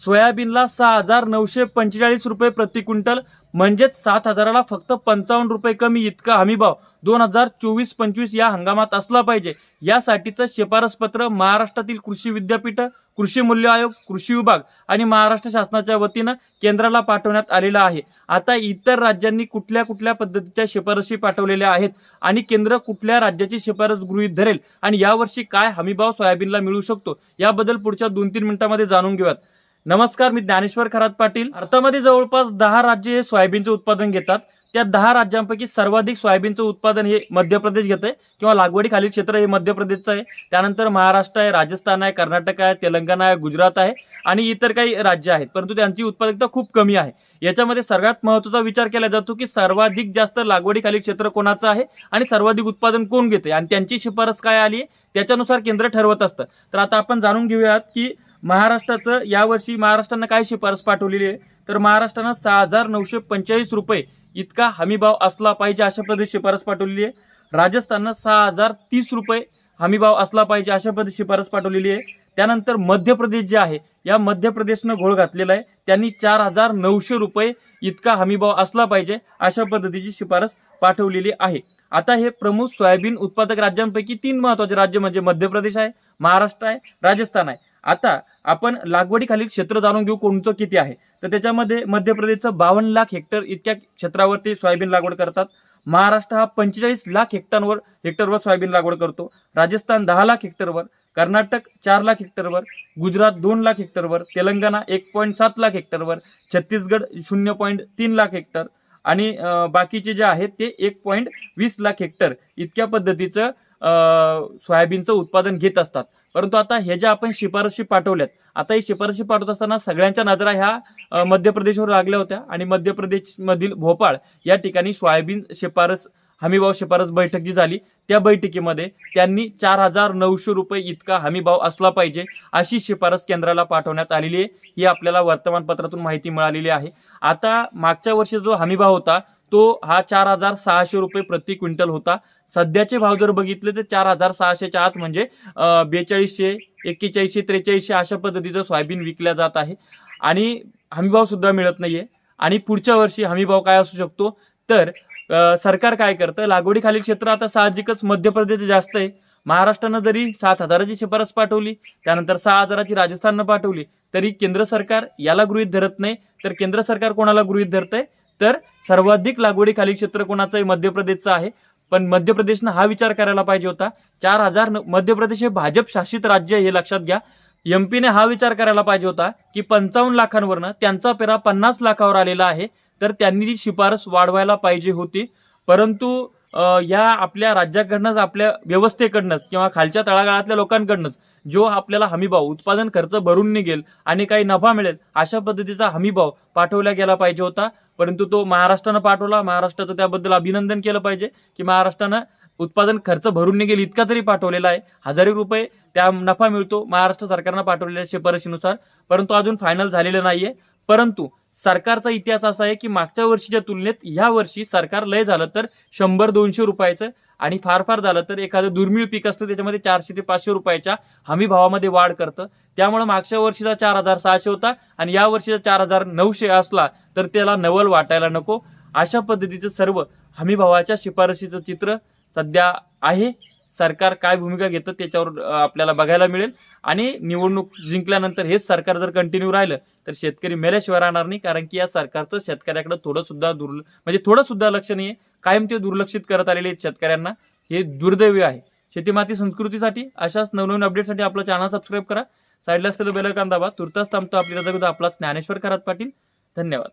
सोयाबीनला सहा हजार नऊशे पंचेचाळीस रुपये प्रति क्विंटल म्हणजेच सात हजाराला फक्त पंचावन्न रुपये कमी इतका हमीभाव. दोन हजार चोवीस पंचवीस या हंगामात असला पाहिजे. यासाठीचं शिफारस पत्र महाराष्ट्रातील कृषी विद्यापीठ कृषी मूल्य आयोग कृषी विभाग आणि महाराष्ट्र शासनाच्या वतीनं केंद्राला पाठवण्यात आलेलं आहे. आता इतर राज्यांनी कुठल्या कुठल्या पद्धतीच्या शिफारशी पाठवलेल्या आहेत आणि केंद्र कुठल्या राज्याची शिफारस गृहीत धरेल आणि यावर्षी काय हमीभाव सोयाबीनला मिळू शकतो याबद्दल पुढच्या दोन तीन मिनिटांमध्ये जाणून घेऊयात. नमस्कार मी ज्ञानेश्वर खरात पाटील. भारतामध्ये जवळपास दहा राज्य हे सोयाबीनचं उत्पादन घेतात. त्या दहा राज्यांपैकी सर्वाधिक सोयाबीनचं उत्पादन हे मध्य प्रदेश घेत आहे किंवा लागवडीखालील क्षेत्र हे मध्य प्रदेशचं आहे. त्यानंतर महाराष्ट्र आहे राजस्थान आहे कर्नाटक आहे तेलंगणा आहे गुजरात आहे आणि इतर काही राज्य आहेत. परंतु त्यांची उत्पादकता खूप कमी आहे. याच्यामध्ये सर्वात महत्त्वाचा विचार केला जातो की सर्वाधिक जास्त लागवडीखाली क्षेत्र कोणाचं आहे आणि सर्वाधिक उत्पादन कोण घेते आणि त्यांची शिफारस काय आली आहे? त्याच्यानुसार केंद्र ठरवत असतं. तर आता आपण जाणून घेऊयात की महाराष्ट्राचं यावर्षी महाराष्ट्रानं काय शिफारस पाठवलेली आहे? तर महाराष्ट्रानं सहा हजार नऊशे पंचेचाळीस रुपये इतका हमीभाव असला पाहिजे अशा पद्धती शिफारस पाठवलेली आहे. राजस्थाननं सहा हजार तीस रुपये हमीभाव असला पाहिजे अशा पद्धती शिफारस पाठवलेली आहे. त्यानंतर मध्य प्रदेश जे आहे या मध्य प्रदेशनं घोळ घातलेला आहे. त्यांनी चार हजार नऊशे रुपये इतका हमीभाव असला पाहिजे अशा पद्धतीची शिफारस पाठवलेली आहे. आता हे प्रमुख सोयाबीन उत्पादक राज्यांपैकी तीन महत्त्वाचे राज्य म्हणजे मध्य प्रदेश आहे महाराष्ट्र आहे राजस्थान आहे. आता आपण लागवडीखालील क्षेत्र जाणून घेऊ कोणतं किती आहे. तर त्याच्यामध्ये मध्य प्रदेशचं बावन्न लाख हेक्टर इतक्या क्षेत्रावरती सोयाबीन लागवड करतात. महाराष्ट्र हा पंचेचाळीस लाख हेक्टरवर हेक्टरवर सोयाबीन लागवड करतो. राजस्थान दहा लाख हेक्टरवर कर्नाटक चार लाख हेक्टरवर गुजरात दोन लाख हेक्टरवर तेलंगणा एक पॉईंट सात लाख हेक्टरवर छत्तीसगड शून्य पॉईंट तीन लाख हेक्टर आणि बाकीचे जे आहेत ते एक पॉईंट वीस लाख हेक्टर इतक्या पद्धतीचं सोयाबीनचं उत्पादन घेत असतात. परंतु आता हे ज्या आपण शिफारशी पाठवल्यात आता ही शिफारशी पाठवत असताना सगळ्यांच्या नजरा ह्या मध्य प्रदेशवर लागल्या होत्या आणि मध्य प्रदेशमधील भोपाळ या ठिकाणी सोयाबीन शिफारस हमीभाव शिफारस बैठक जी झाली त्या बैठकीमध्ये त्यांनी चार हजार नऊशे रुपये इतका हमीभाव असला पाहिजे अशी शिफारस केंद्राला पाठवण्यात आलेली आहे. ही आपल्याला वर्तमानपत्रातून माहिती मिळालेली आहे. आता मागच्या वर्षी जो हमीभाव होता तो हा चार हजार सहाशे रुपये प्रति क्विंटल होता. सध्याचे भाव जर बघितले तर चार हजार सहाशेच्या आत म्हणजे बेचाळीसशे एक्केचाळीसशे त्रेचाळीसशे अशा पद्धतीचं सोयाबीन विकल्या जात आहे. आणि हमीभाव सुद्धा मिळत नाहीये. आणि पुढच्या वर्षी हमीभाव काय असू शकतो? तर सरकार काय करतं? लागवडीखालील क्षेत्र आता साहजिकच मध्य प्रदेश जास्त आहे. महाराष्ट्रानं जरी सात हजाराची शिफारस पाठवली त्यानंतर सहा हजाराची राजस्थाननं पाठवली तरी केंद्र सरकार याला गृहित धरत नाही. तर केंद्र सरकार कोणाला गृहित धरतंय? तर सर्वाधिक लागवडीखाली क्षेत्र कोणाचं आहे मध्य प्रदेशचं आहे. पण मध्य प्रदेशनं हा विचार करायला पाहिजे होता. चार हजार मध्य प्रदेश हे भाजप शासित राज्य हे लक्षात घ्या. एमपीने हा विचार करायला पाहिजे होता की पंचावन्न लाखांवरनं त्यांचा पेरा पन्नास लाखावर आलेला आहे. तर त्यांनी ती शिफारस वाढवायला पाहिजे होती. परंतु या आपल्या राज्याकडनंच आपल्या व्यवस्थेकडनंच किंवा खालच्या तळागाळातल्या लोकांकडनंच जो आपल्याला हमीभाव उत्पादन खर्च भरून निघेल आणि काही नफा मिळेल अशा पद्धतीचा हमीभाव पाठवला गेला पाहिजे होता. परंतु तो महाराष्ट्रानं पाठवला. महाराष्ट्राचं त्याबद्दल अभिनंदन केलं पाहिजे की महाराष्ट्रानं उत्पादन खर्च भरून निघेल इतका तरी पाठवलेला आहे. हजारो रुपये त्या नफा मिळतो महाराष्ट्र सरकारनं पाठवलेल्या शिफारशीनुसार परंतु अजून फायनल झालेलं नाहीये. परंतु सरकारचा इतिहास असा आहे की मागच्या वर्षीच्या तुलनेत ह्या वर्षी सरकार लय झालं तर शंभर दोनशे रुपयाचं आणि फार फार झालं तर एखादं दुर्मिळ पीक असतं त्याच्यामध्ये चारशे ते पाचशे रुपयाच्या हमी भावामध्ये वाढ करतं. त्यामुळे मागच्या वर्षीचा चार हजार सहाशे होता आणि या वर्षीचा चार हजार नऊशे असला तर त्याला नवल वाटायला नको. अशा पद्धतीचं सर्व हमी भावाच्या शिफारशीचं चित्र सध्या आहे. सरकार काय भूमिका घेतं त्याच्यावर आपल्याला बघायला मिळेल. आणि निवडणूक जिंकल्यानंतर हेच सरकार जर कंटिन्यू राहिलं तर शेतकरी मेल्याशिवाय राहणार नाही कारण की या सरकारचं शेतकऱ्याकडे थोडं सुद्धा दुर्ल म्हणजे थोडं सुद्धा लक्ष नाही आहे कायम ते दुर्लक्षित करत आलेले आहेत शेतकऱ्यांना. हे दुर्दैवी आहे. शेती माती संस्कृतीसाठी अशाच नवनवीन अपडेटसाठी आपला चॅनल सबस्क्राईब करा. साईडला असलेलं बेलकान दाबा. तुर्तास थांबतो आपल्याला जगू आपला ज्ञानेश्वर करात पाटील. धन्यवाद.